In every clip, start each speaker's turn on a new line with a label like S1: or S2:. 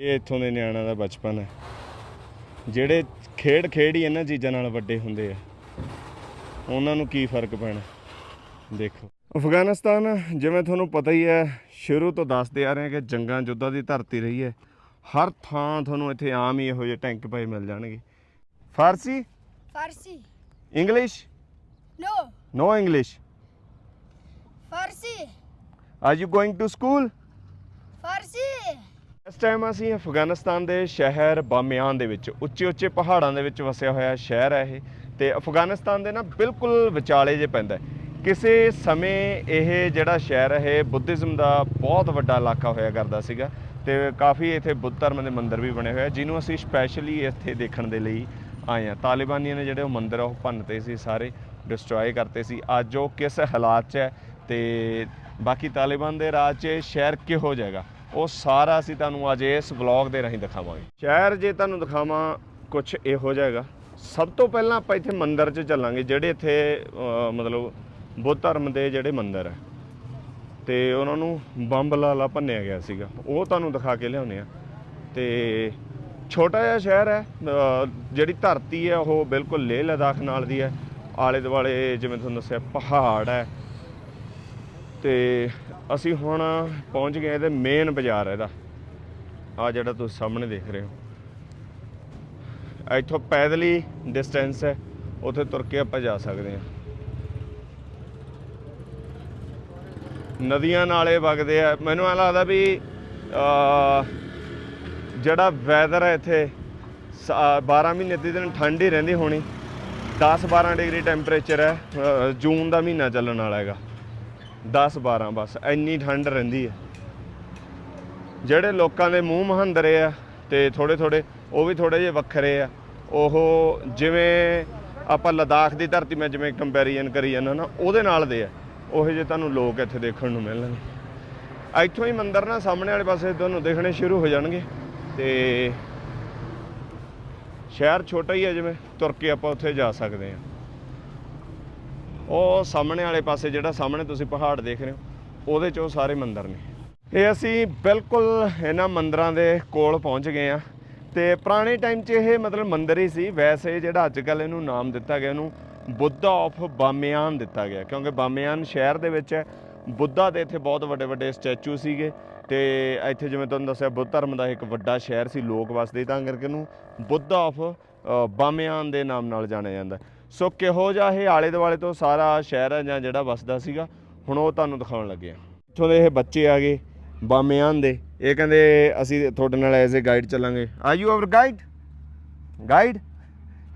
S1: ਇਹ ਇੱਥੋਂ ਦੇ ਨਿਆਣਿਆਂ ਦਾ ਬਚਪਨ ਹੈ। ਜਿਹੜੇ ਖੇਡ ਖੇਡ ਹੀ ਇਹਨਾਂ ਚੀਜ਼ਾਂ ਨਾਲ ਵੱਡੇ ਹੁੰਦੇ ਆ। ਉਹਨਾਂ ਨੂੰ ਕੀ ਫ਼ਰਕ ਪੈਣਾ? ਦੇਖੋ। ਅਫਗਾਨਿਸਤਾਨ ਜਿਵੇਂ ਤੁਹਾਨੂੰ ਪਤਾ ਹੀ ਹੈ ਸ਼ੁਰੂ ਤੋਂ ਦੱਸਦੇ ਆ ਰਹੇ ਹਾਂ ਕਿ ਜੰਗਾਂ ਯੁੱਧਾਂ ਦੀ ਧਰਤੀ ਰਹੀ ਹੈ। ਹਰ ਥਾਂ ਤੁਹਾਨੂੰ ਇੱਥੇ ਆਮ ਹੀ ਇਹੋ ਜਿਹੇ ਟੈਂਕ ਪਏ ਮਿਲ ਜਾਣਗੇ। Farsi?
S2: Farsi.
S1: English?
S2: No.
S1: No English
S2: Farsi.
S1: Are you going to school
S2: Farsi.
S1: ਇਸ ਟਾਈਮ ਅਸੀਂ ਅਫਗਾਨਿਸਤਾਨ ਦੇ ਸ਼ਹਿਰ ਬਾਮਿਆਨ ਦੇ ਵਿੱਚ ਉੱਚੇ ਉੱਚੇ ਪਹਾੜਾਂ ਦੇ ਵਿੱਚ ਵਸਿਆ ਹੋਇਆ ਸ਼ਹਿਰ ਹੈ ਇਹ ਤੇ ਅਫਗਾਨਿਸਤਾਨ ਦੇ ਨਾ ਬਿਲਕੁਲ ਵਿਚਾਲੇ ਜੇ ਪੈਂਦਾ ਕਿਸੇ ਸਮੇਂ ਇਹ ਜਿਹੜਾ ਸ਼ਹਿਰ ਹੈ, ਇਹ ਬੁੱਧਿਜ਼ਮ ਦਾ ਬਹੁਤ ਵੱਡਾ ਇਲਾਕਾ ਹੋਇਆ ਕਰਦਾ ਸੀਗਾ ਤੇ ਕਾਫੀ ਇੱਥੇ ਬੁੱਧ ਧਰਮ ਦੇ ਮੰਦਿਰ ਵੀ ਬਣੇ ਹੋਏ ਆ, ਜਿਹਨੂੰ ਅਸੀਂ ਸਪੈਸ਼ਲੀ ਇੱਥੇ ਦੇਖਣ ਦੇ ਲਈ ਆਏ ਆ ਤਾਲਿਬਾਨੀਆਂ ਨੇ ਜਿਹੜੇ ਉਹ ਮੰਦਿਰ ਆ, ਉਹ ਭੰਨਤੇ ਸੀ ਸਾਰੇ ਡਿਸਟਰੋਏ ਕਰਤੇ ਸੀ। ਅੱਜ ਉਹ ਕਿਸ ਹਾਲਾਤ 'ਚ ਹੈ ਤੇ ਬਾਕੀ ਤਾਲਿਬਾਨ ਦੇ ਰਾਜ 'ਚ ਇਹ ਸ਼ਹਿਰ ਕਿਹੋ ਜਾਏਗਾ ਉਹ ਸਾਰਾ ਅਸੀਂ ਤੁਹਾਨੂੰ ਅੱਜ ਇਸ ਵਲੌਗ ਦੇ ਰਾਹੀਂ ਦਿਖਾਵਾਂਗੇ। ਸ਼ਹਿਰ ਜੇ ਤੁਹਾਨੂੰ ਦਿਖਾਵਾਂ ਕੁਝ ਇਹੋ ਜਾਏਗਾ ਸਭ ਤੋਂ ਪਹਿਲਾਂ ਆਪਾਂ ਇੱਥੇ ਮੰਦਿਰ 'ਚ ਚੱਲਾਂਗੇ, ਜਿਹੜੇ ਇੱਥੇ ਮਤਲਬ ਬੁੱਧ ਧਰਮ ਦੇ ਜਿਹੜੇ ਮੰਦਿਰ ਹੈ ਤੇ ਉਹਨਾਂ ਨੂੰ ਬੰਬ ਲਾਲਾ ਭੰਨਿਆ ਗਿਆ ਸੀਗਾ। ਉਹ ਤੁਹਾਨੂੰ ਦਿਖਾ ਕੇ ਲਿਆਉਂਦੇ ਆ। ਤੇ ਛੋਟਾ ਜਿਹਾ ਸ਼ਹਿਰ ਹੈ ਜਿਹੜੀ ਧਰਤੀ ਹੈ, ਉਹ ਬਿਲਕੁਲ ਲੇਹ ਲਦਾਖ ਨਾਲ ਦੀ ਹੈ। ਆਲੇ ਦੁਆਲੇ ਜਿਵੇਂ ਤੁਹਾਨੂੰ ਦੱਸਿਆ, ਪਹਾੜ ਹੈ। ਤੇ ਅਸੀਂ ਹੁਣ ਪਹੁੰਚ ਗਏ ਇਹਦੇ ਮੇਨ ਬਾਜ਼ਾਰ ਇਹਦਾ। ਆ ਜਿਹੜਾ ਤੁਸੀਂ ਸਾਹਮਣੇ ਦੇਖ ਰਹੇ ਹੋ। ਇੱਥੋਂ ਪੈਦਲੀ ਡਿਸਟੈਂਸ ਹੈ ਉੱਥੇ ਤੁਰ ਕੇ ਆਪਾਂ ਜਾ ਸਕਦੇ ਹਾਂ। ਨਦੀਆਂ ਨਾਲੇ ਵਗਦੇ ਆ। ਮੈਨੂੰ ਐ ਲੱਗਦਾ ਵੀ ਜਿਹੜਾ ਵੈਦਰ ਹੈ ਇੱਥੇ ਸ- ਅਹ, 12 ਮਹੀਨੇ ਦੀ ਦਿਨ ਠੰਡ ਹੀ ਰਹਿੰਦੀ ਹੋਣੀ। 10 12 ਡਿਗਰੀ ਟੈਂਪਰੇਚਰ ਹੈ ਜੂਨ ਦਾ ਮਹੀਨਾ ਚੱਲਣ ਵਾਲਾ ਹੈਗਾ। 10 12 ਬਸ, ਇੰਨੀ ਠੰਡ ਰਹਿੰਦੀ ਹੈ ਜਿਹੜੇ ਲੋਕਾਂ ਦੇ ਮੂੰਹ ਮਹੰਦਰੇ ਆ ਤੇ ਥੋੜੇ ਥੋੜੇ ਉਹ ਵੀ ਥੋੜੇ ਜਿਹੇ ਵੱਖਰੇ ਆ। ਉਹ ਜਿਵੇਂ ਆਪਾਂ ਲਦਾਖ ਦੀ ਧਰਤੀ ਮੈਂ ਜਿਵੇਂ ਕੰਪੈਰੀਜ਼ਨ ਕਰੀ ਜਾਂਦਾ ਨਾ, ਉਹਦੇ ਨਾਲ ਦੇ ਆ। ਉਹੋ ਜਿਹੇ ਤੁਹਾਨੂੰ ਲੋਕ ਇੱਥੇ ਦੇਖਣ ਨੂੰ ਮਿਲਣਗੇ। ਇੱਥੋਂ ਹੀ ਮੰਦਰ ਨਾ ਸਾਹਮਣੇ ਵਾਲੇ ਪਾਸੇ ਤੁਹਾਨੂੰ ਦੇਖਣੇ ਸ਼ੁਰੂ ਹੋ ਜਾਣਗੇ। ਤੇ ਸ਼ਹਿਰ ਛੋਟਾ ਹੀ ਹੈ ਜਿਵੇਂ, ਤੁਰ ਕੇ ਆਪਾਂ ਉੱਥੇ ਜਾ ਸਕਦੇ ਹਾਂ ਉਹ ਸਾਹਮਣੇ ਵਾਲੇ ਪਾਸੇ ਜਿਹੜਾ ਸਾਹਮਣੇ ਤੁਸੀਂ ਪਹਾੜ ਦੇਖ ਰਹੇ ਹੋ, ਉਹਦੇ 'ਚ ਉਹ ਸਾਰੇ ਮੰਦਿਰ ਨੇ। ਇਹ ਅਸੀਂ ਬਿਲਕੁਲ ਇਹਨਾਂ ਮੰਦਰਾਂ ਦੇ ਕੋਲ ਪਹੁੰਚ ਗਏ ਆ ਤੇ ਪੁਰਾਣੇ ਟਾਈਮ 'ਚ ਇਹ ਮਤਲਬ ਮੰਦਿਰ ਹੀ ਸੀ। ਵੈਸੇ ਜਿਹੜਾ ਅੱਜ ਕੱਲ ਇਹਨੂੰ ਨਾਮ ਦਿੱਤਾ ਗਿਆ, ਇਹਨੂੰ ਬੁੱਧਾ ਆਫ ਬਾਮਿਆਨ ਦਿੱਤਾ ਗਿਆ, ਕਿਉਂਕਿ ਬਾਮਿਆਨ ਸ਼ਹਿਰ ਦੇ ਵਿੱਚ ਹੈ। ਬੁੱਧਾ ਦੇ ਇੱਥੇ ਬਹੁਤ ਵੱਡੇ ਵੱਡੇ ਸਟੈਚੂ ਸੀਗੇ ਤੇ ਇੱਥੇ ਜਿਵੇਂ ਤੁਹਾਨੂੰ ਦੱਸਿਆ, ਬੁੱਧ ਧਰਮ ਦਾ ਇੱਕ ਵੱਡਾ ਸ਼ਹਿਰ ਸੀ ਲੋਕ ਵਸਦੇ, ਤਾਂ ਕਰਕੇ ਇਹਨੂੰ ਬੁੱਧਾ ਆਫ ਬਾਮਿਆਨ ਦੇ ਨਾਮ ਨਾਲ ਜਾਣਿਆ ਜਾਂਦਾ। ਸੋ ਕਿਹੋ ਜਿਹਾ ਇਹ ਆਲੇ ਦੁਆਲੇ ਤੋਂ ਸਾਰਾ ਸ਼ਹਿਰ ਹੈ ਜਾਂ ਜਿਹੜਾ ਵਸਦਾ ਸੀਗਾ ਹੁਣ ਉਹ ਤੁਹਾਨੂੰ ਦਿਖਾਉਣ ਲੱਗੇ ਆ ਇੱਥੋਂ ਦੇ ਇਹ ਬੱਚੇ ਆ ਗਏ ਬਾਮਿਆਨ ਦੇ ਇਹ ਕਹਿੰਦੇ ਅਸੀਂ ਤੁਹਾਡੇ ਨਾਲ ਐਜ਼ ਅ ਗਾਈਡ ਚੱਲਾਂਗੇ। Are you our guide guide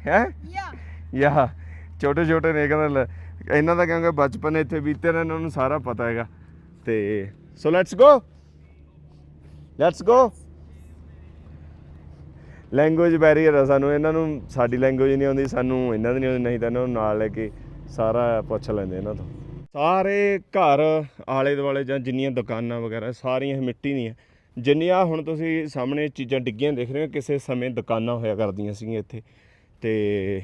S1: ਹੈ?
S2: Yeah.
S1: ਯਾ ਛੋਟੇ ਛੋਟੇ ਨੇ ਕਹਿੰਦਾ ਇਹਨਾਂ ਦਾ ਕਿਉਂਕਿ ਬਚਪਨ ਇੱਥੇ ਬੀਤੇ ਨੇ ਇਹਨਾਂ ਨੂੰ ਸਾਰਾ ਪਤਾ ਹੈਗਾ। ਤੇ so let's go let's go language barrier ਆ ਸਾਨੂੰ, ਇਹਨਾਂ ਨੂੰ ਸਾਡੀ ਲੈਂਗੁਏਜ ਨਹੀਂ ਆਉਂਦੀ, ਸਾਨੂੰ ਇਹਨਾਂ ਦੀ ਨਹੀਂ ਆਉਂਦੀ, ਨਹੀਂ ਤਾਂ ਇਹਨਾਂ ਨੂੰ ਨਾਲ ਲੈ ਕੇ ਸਾਰਾ ਪੁੱਛ ਲੈਂਦੇ ਇਹਨਾਂ ਤੋਂ। ਸਾਰੇ ਘਰ ਆਲੇ ਦੁਆਲੇ ਜਾਂ ਜਿੰਨੀਆਂ ਦੁਕਾਨਾਂ ਵਗੈਰਾ, ਸਾਰੀਆਂ ਇਹ ਮਿੱਟੀ ਦੀਆਂ। ਜਿੰਨੀਆਂ ਹੁਣ ਤੁਸੀਂ ਸਾਹਮਣੇ ਚੀਜ਼ਾਂ ਡਿੱਗੀਆਂ ਦੇਖ ਰਹੇ ਹੋ, ਕਿਸੇ ਸਮੇਂ ਦੁਕਾਨਾਂ ਹੋਇਆ ਕਰਦੀਆਂ ਸੀਗੀਆਂ ਇੱਥੇ। ਤੇ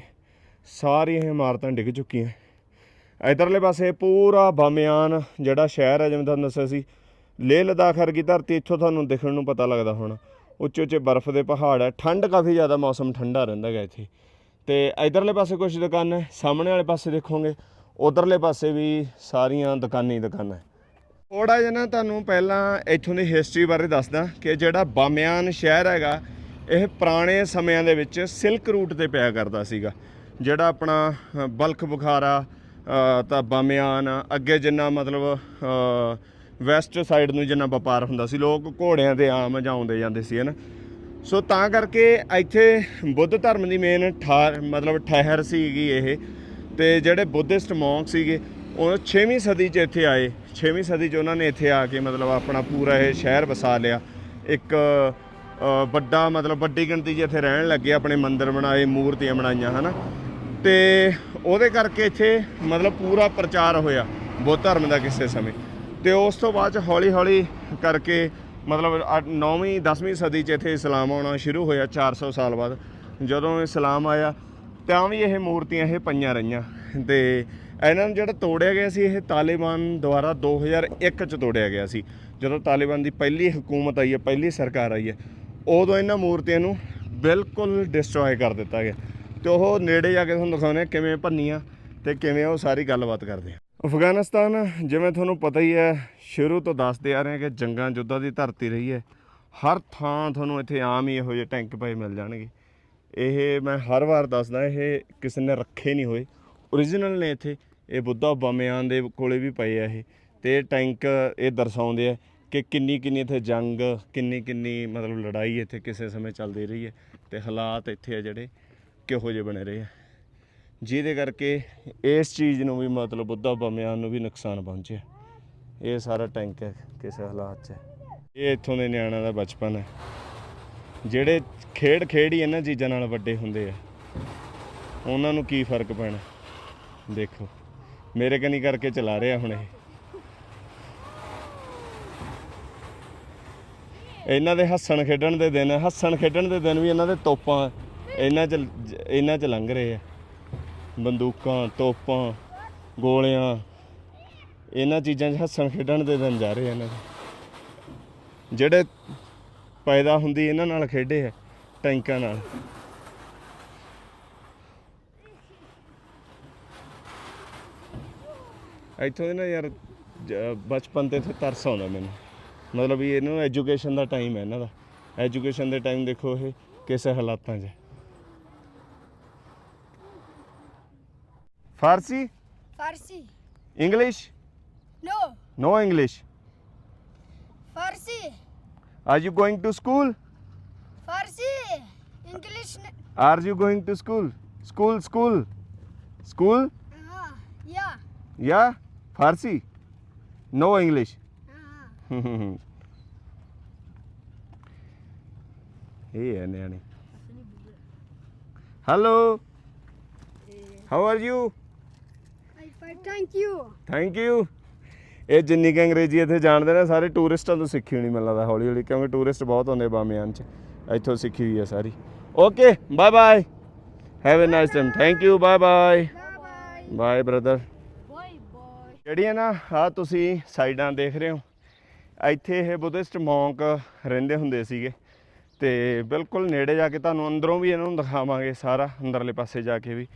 S1: ਸਾਰੀਆਂ ਇਮਾਰਤਾਂ ਡਿੱਗ ਚੁੱਕੀਆਂ। ਇਧਰਲੇ ਪਾਸੇ ਪੂਰਾ ਬਾਮਿਆਨ ਜਿਹੜਾ ਸ਼ਹਿਰ ਹੈ ਜਿਵੇਂ ਤੁਹਾਨੂੰ ਦੱਸਿਆ ਸੀ ਲੇਹ ਲਦਾਖ ਵਰਗੀ ਧਰਤੀ, ਇੱਥੋਂ ਤੁਹਾਨੂੰ ਦਿਖਣ ਨੂੰ ਪਤਾ ਲੱਗਦਾ ਹੋਣਾ। ਉੱਚੇ ਉੱਚੇ ਬਰਫ਼ ਦੇ ਪਹਾੜ ਹੈ। ਠੰਡ ਕਾਫੀ ਜ਼ਿਆਦਾ ਮੌਸਮ ਠੰਡਾ ਰਹਿੰਦਾ ਹੈਗਾ ਇੱਥੇ। ਤੇ ਇਧਰਲੇ ਪਾਸੇ ਕੁਝ ਦੁਕਾਨਾਂ ਹੈ। ਸਾਹਮਣੇ ਵਾਲੇ ਪਾਸੇ ਦੇਖੋਗੇ ਉਧਰਲੇ ਪਾਸੇ ਵੀ ਸਾਰੀਆਂ ਦੁਕਾਨਾਂ ਹੀ ਦੁਕਾਨਾਂ ਹੈ। ਥੋੜਾ ਜਿਹਾ ਨਾ ਤੁਹਾਨੂੰ ਪਹਿਲਾਂ ਇੱਥੋਂ ਦੀ ਹਿਸਟਰੀ ਬਾਰੇ ਦੱਸਦਾ ਕਿ ਜਿਹੜਾ ਬਾਮਿਆਨ ਸ਼ਹਿਰ ਹੈਗਾ ਇਹ ਪੁਰਾਣੇ ਸਮਿਆਂ ਦੇ ਵਿੱਚ ਸਿਲਕ ਰੂਟ ਤੇ ਪਿਆ ਕਰਦਾ ਸੀਗਾ। ਜਿਹੜਾ ਆਪਣਾ ਅ, ਬਲਖ ਬੁਖਾਰਾ ਤਾਂ ਬਾਮਿਆਨ ਅੱਗੇ ਜਿੰਨਾ ਮਤਲਬ ਵੈਸਟ ਸਾਈਡ ਨੂੰ ਜਿੰਨਾ ਵਪਾਰ ਹੁੰਦਾ ਸੀ, ਲੋਕ ਘੋੜਿਆਂ ਤੇ ਆਮ ਜਾਉਂਦੇ ਜਾਂਦੇ ਸੀ, ਹਨ। ਸੋ ਤਾਂ ਕਰਕੇ ਇੱਥੇ ਬੁੱਧ ਧਰਮ ਦੀ ਮੇਨ ਠਾਰ, ਮਤਲਬ ਠਹਿਰ ਸੀਗੀ ਇਹ, ਤੇ ਜਿਹੜੇ ਬੁੱਧਿਸਟ ਮੌਂਕ ਸੀਗੇ, ਉਹ 6ਵੀਂ ਸਦੀ 'ਚ ਇੱਥੇ ਆਏ। 6ਵੀਂ ਸਦੀ 'ਚ ਉਹਨਾਂ ਨੇ ਇੱਥੇ ਆ ਕੇ ਮਤਲਬ ਆਪਣਾ ਪੂਰਾ ਇਹ ਸ਼ਹਿਰ ਵਸਾ ਲਿਆ। ਇੱਕ ਵੱਡਾ ਮਤਲਬ ਵੱਡੀ ਗਿਣਤੀ 'ਚ ਇੱਥੇ ਰਹਿਣ ਲੱਗੇ, ਆਪਣੇ ਮੰਦਿਰ ਬਣਾਏ, ਮੂਰਤੀਆਂ ਬਣਾਈਆਂ, ਹਨਾ। ਤੇ ਉਹਦੇ ਕਰਕੇ ਇੱਥੇ ਮਤਲਬ ਪੂਰਾ ਪ੍ਰਚਾਰ ਹੋਇਆ ਬੁੱਧ ਧਰਮ ਦਾ ਕਿਸੇ ਸਮੇਂ। ਤੇ ਉਸ ਤੋਂ ਬਾਅਦ ਚ ਹੌਲੀ ਹੌਲੀ ਕਰਕੇ ਮਤਲਬ 9ਵੀਂ 10ਵੀਂ ਸਦੀ ਚ ਇੱਥੇ ਇਸਲਾਮ ਆਉਣਾ ਸ਼ੁਰੂ ਹੋਇਆ 400 ਸਾਲ ਬਾਅਦ। ਜਦੋਂ ਇਸਲਾਮ ਆਇਆ, ਤਾਂ ਵੀ ਇਹ ਮੂਰਤੀਆਂ ਇਹ ਪਈਆਂ ਰਹੀਆਂ। ਤੇ ਇਹਨਾਂ ਨੂੰ ਜਿਹੜਾ ਤੋੜਿਆ ਗਿਆ ਸੀ, ਇਹ ਤਾਲਿਬਾਨ ਦੁਆਰਾ 2001 ਚ ਤੋੜਿਆ ਗਿਆ ਸੀ। ਜਦੋਂ ਤਾਲਿਬਾਨ ਦੀ ਪਹਿਲੀ ਹਕੂਮਤ ਆਈ ਹੈ, ਪਹਿਲੀ ਸਰਕਾਰ ਆਈ ਹੈ, ਉਦੋਂ ਇਹਨਾਂ ਮੂਰਤੀਆਂ ਨੂੰ ਬਿਲਕੁਲ ਡਿਸਟਰੋਏ ਕਰ ਦਿੱਤਾ ਗਿਆ। ਤੇ ਉਹ ਨੇੜੇ ਜਾ ਕੇ ਤੁਹਾਨੂੰ ਦਿਖਾਉਂਦੇ ਆ ਕਿਵੇਂ ਭੰਨੀਆਂ ਤੇ ਕਿਵੇਂ ਉਹ ਸਾਰੀ ਗੱਲਬਾਤ ਕਰਦੇ ਆ। ਅਫਗਾਨਿਸਤਾਨ, ਜਿਵੇਂ ਤੁਹਾਨੂੰ ਪਤਾ ਹੀ ਹੈ, ਸ਼ੁਰੂ ਤੋਂ ਦੱਸਦੇ ਆ ਰਹੇ ਹਾਂ ਕਿ ਜੰਗਾਂ ਯੁੱਧਾਂ ਦੀ ਧਰਤੀ ਰਹੀ ਹੈ। ਹਰ ਥਾਂ ਤੁਹਾਨੂੰ ਇੱਥੇ ਆਮ ਹੀ ਇਹੋ ਜਿਹੇ ਟੈਂਕ ਪਏ ਮਿਲ ਜਾਣਗੇ। ਇਹ ਮੈਂ ਹਰ ਵਾਰ ਦੱਸਦਾ, ਇਹ ਕਿਸੇ ਨੇ ਰੱਖੇ ਨਹੀਂ ਹੋਏ। Origignal ਨੇ ਇੱਥੇ। ਇਹ ਬੁੱਧਾ ਬਮਿਆਂ ਦੇ ਕੋਲੇ ਵੀ ਪਏ ਆ ਇਹ। ਤੇ ਇਹ ਟੈਂਕ ਇਹ ਦਰਸਾਉਂਦੇ ਆ ਕਿ ਕਿੰਨੀ ਕਿੰਨੀ ਇੱਥੇ ਜੰਗ ਕਿੰਨੀ ਕਿੰਨੀ ਮਤਲਬ ਲੜਾਈ ਇੱਥੇ ਕਿਸੇ ਸਮੇਂ ਚੱਲਦੀ ਰਹੀ ਹੈ। ਤੇ ਹਾਲਾਤ ਇੱਥੇ ਆ ਜਿਹੜੇ ਕਿਹੋ ਜਿਹੇ ਬਣੇ ਰਹੇ ਆ। ਜਿਹਦੇ ਕਰਕੇ ਇਸ ਚੀਜ਼ ਨੂੰ ਵੀ ਮਤਲਬ ਬੁੱਧਾ ਬਮਿਆਨ ਨੂੰ ਵੀ ਨੁਕਸਾਨ ਪਹੁੰਚਿਆ। ਇਹ ਸਾਰਾ ਟੈਂਕ ਹੈ, ਕਿਸੇ ਹਾਲਾਤ 'ਚ। ਹੈ। ਇਹ ਇੱਥੋਂ ਦੇ ਨਿਆਣਿਆਂ ਦਾ ਬਚਪਨ ਹੈ। ਜਿਹੜੇ ਖੇਡ ਖੇਡ ਹੀ ਇਹਨਾਂ ਚੀਜ਼ਾਂ ਨਾਲ ਵੱਡੇ ਹੁੰਦੇ ਆ। ਉਹਨਾਂ ਨੂੰ ਕੀ ਫ਼ਰਕ ਪੈਣਾ? ਦੇਖੋ। ਮੇਰੇ ਕਨੀ ਕਰਕੇ ਚਲਾ ਰਿਹਾ ਹੁਣ ਇਹ। ਇਹਨਾਂ ਦੇ ਹੱਸਣ ਖੇਡਣ ਦੇ ਦਿਨ, ਹੱਸਣ ਖੇਡਣ ਦੇ ਦਿਨ ਵੀ ਇਹਨਾਂ ਦੇ ਤੋਪਾਂ, ਇਹਨਾਂ ਚ ਇਹਨਾਂ ਚ ਲੰਘ ਰਹੇ ਆ। ਬੰਦੂਕਾਂ, ਤੋਪਾਂ, ਗੋਲੀਆਂ, ਇਹਨਾਂ ਚੀਜ਼ਾਂ 'ਚ ਹੱਸਣ ਖੇਡਣ ਦੇ ਦਿਨ ਜਾ ਰਹੇ ਆ ਇਹਨਾਂ ਦੇ। ਜਿਹੜੇ ਪੈਦਾ ਹੁੰਦੀ ਇਹਨਾਂ ਨਾਲ ਖੇਡੇ ਆ, ਟੈਂਕਾਂ ਨਾਲ। ਇੱਥੋਂ ਦੇ ਨਾ ਯਾਰ ਬਚਪਨ ਤੇ ਇੱਥੇ ਤਰਸ ਆਉਂਦਾ ਮੈਨੂੰ। ਮਤਲਬ ਵੀ ਇਹਨਾਂ ਨੂੰ ਐਜੂਕੇਸ਼ਨ ਦਾ ਟਾਈਮ ਹੈ ਇਹਨਾਂ ਦਾ। ਐਜੂਕੇਸ਼ਨ ਦੇ ਟਾਈਮ ਦੇਖੋ ਇਹ, ਕਿਸੇ ਹਾਲਾਤਾਂ 'ਚ। Farsi?
S2: Farsi.
S1: English?
S2: No.
S1: No English.
S2: Farsi.
S1: Are you going to school?
S2: Farsi. English.
S1: Are you going to school? School, school. School?
S2: Uh, yeah.
S1: Yeah?
S2: Farsi?
S1: No English. Uh-huh. Hello. How are you?
S2: Thank you.
S1: Thank you ਇਹ ਜਿੰਨੀ ਕੁ ਅੰਗਰੇਜ਼ੀ ਇੱਥੇ ਜਾਣਦੇ ਨੇ ਸਾਰੇ ਟੂਰਿਸਟਾਂ ਤੋਂ ਸਿੱਖੀ ਹੋਣੀ ਮੈਨੂੰ ਲੱਗਦਾ ਹੌਲੀ ਹੌਲੀ ਕਿਉਂਕਿ ਟੂਰਿਸਟ ਬਹੁਤ ਆਉਂਦੇ ਬਾਮਿਆਨ ਚ। ਇੱਥੋਂ ਸਿੱਖੀ ਹੋਈ ਹੈ ਸਾਰੀ। Okay bye bye have a nice time thank you bye bye. Bye brother. ਜਿਹੜੀਆਂ ਨਾ ਆ ਤੁਸੀਂ ਸਾਈਡਾਂ ਦੇਖ ਰਹੇ ਹੋ ਇੱਥੇ ਇਹ ਬੁੱਧਿਸਟ ਮੌਂਕ ਰਹਿੰਦੇ ਹੁੰਦੇ ਸੀਗੇ। ਤੇ ਬਿਲਕੁਲ ਨੇੜੇ ਜਾ ਕੇ ਤੁਹਾਨੂੰ ਅੰਦਰੋਂ ਵੀ ਇਹਨਾਂ ਨੂੰ ਦਿਖਾਵਾਂਗੇ ਸਾਰਾ ਅੰਦਰਲੇ ਪਾਸੇ ਜਾ ਕੇ ਵੀ।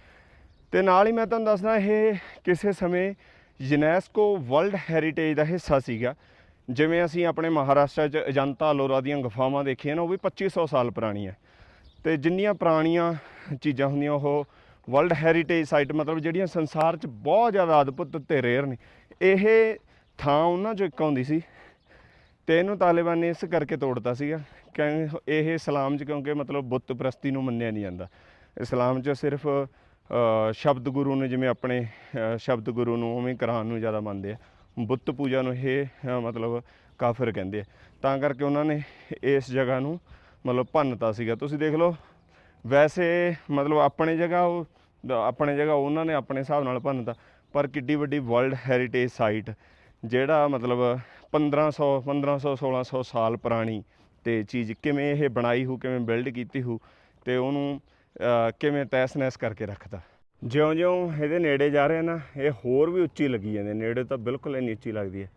S1: ਤੇ ਨਾਲ ਹੀ ਮੈਂ ਤੁਹਾਨੂੰ ਦੱਸਦਾ, ਇਹ ਕਿਸੇ ਸਮੇਂ ਯੂਨੈਸਕੋ ਵਰਲਡ ਹੈਰੀਟੇਜ ਦਾ ਹਿੱਸਾ ਸੀਗਾ। ਜਿਵੇਂ ਅਸੀਂ ਆਪਣੇ ਮਹਾਰਾਸ਼ਟਰ 'ਚ ਅਜੰਤਾ ਅਲੋਰਾ ਦੀਆਂ ਗੁਫਾਵਾਂ ਦੇਖੀਆਂ ਨਾ, ਉਹ ਵੀ 2500 ਸਾਲ ਪੁਰਾਣੀਆਂ। ਤੇ ਜਿੰਨੀਆਂ ਪੁਰਾਣੀਆਂ ਚੀਜ਼ਾਂ ਹੁੰਦੀਆਂ, ਉਹ ਵਰਲਡ ਹੈਰੀਟੇਜ ਸਾਈਟ, ਮਤਲਬ ਜਿਹੜੀਆਂ ਸੰਸਾਰ 'ਚ ਬਹੁਤ ਜ਼ਿਆਦਾ ਅਦਭੁਤ ਤੇ ਰੇਅਰ ਨੇ। ਇਹ ਥਾਂ ਉਹਨਾਂ 'ਚੋਂ ਇੱਕ ਆਉਂਦੀ ਸੀ ਤੇ ਇਹਨੂੰ ਤਾਲਿਬਾਨ ਨੇ ਇਸ ਕਰਕੇ ਤੋੜਤਾ ਸੀਗਾ ਕਿ ਇਹ ਇਸਲਾਮ 'ਚ, ਕਿਉਂਕਿ ਮਤਲਬ ਬੁੱਤ ਪ੍ਰਸਤੀ ਨੂੰ ਮੰਨਿਆ ਨਹੀਂ ਜਾਂਦਾ। ਇਸਲਾਮ 'ਚ ਸਿਰਫ ਸ਼ਬਦ ਗੁਰੂ ਨੂੰ ਜਿਵੇਂ ਆਪਣੇ ਸ਼ਬਦ ਗੁਰੂ ਨੂੰ ਉਵੇਂ ਕੁਰਾਨ ਨੂੰ ਜ਼ਿਆਦਾ ਮੰਨਦੇ ਆ। ਬੁੱਤ ਪੂਜਾ ਨੂੰ ਇਹ ਮਤਲਬ ਕਾਫਰ ਕਹਿੰਦੇ ਆ। ਤਾਂ ਕਰਕੇ ਉਹਨਾਂ ਨੇ ਇਸ ਜਗ੍ਹਾ ਨੂੰ ਮਤਲਬ ਭੰਨਤਾ ਸੀਗਾ। ਤੁਸੀਂ ਦੇਖ ਲਓ, ਵੈਸੇ ਮਤਲਬ ਆਪਣੇ ਜਗ੍ਹਾ ਉਹ ਆਪਣੇ ਜਗ੍ਹਾ ਉਹਨਾਂ ਨੇ ਆਪਣੇ ਹਿਸਾਬ ਨਾਲ ਭੰਨਤਾ, ਪਰ ਕਿੱਡੀ ਵੱਡੀ ਵਰਲਡ ਹੈਰੀਟੇਜ ਸਾਈਟ, ਜਿਹੜਾ ਮਤਲਬ 1500 1500 1600 ਸਾਲ ਪੁਰਾਣੀ ਤੇ ਚੀਜ਼ ਕਿਵੇਂ ਇਹ ਬਣਾਈ ਹੋ ਕਿਵੇਂ ਬਿਲਡ ਕੀਤੀ ਹੋ ਤੇ ਉਹਨੂੰ ਕਿਵੇਂ ਤੈਸ ਨੈਸ ਕਰਕੇ ਰੱਖਦਾ ਜਿਉਂ-ਜਿਉਂ ਇਹਦੇ ਨੇੜੇ ਜਾ ਰਹੇ ਨਾ, ਇਹ ਹੋਰ ਵੀ ਉੱਚੀ ਲੱਗੀ ਜਾਂਦੇ ਨੇੜੇ ਤਾਂ ਬਿਲਕੁਲ ਇੰਨੀ ਉੱਚੀ ਲੱਗਦੀ ਹੈ।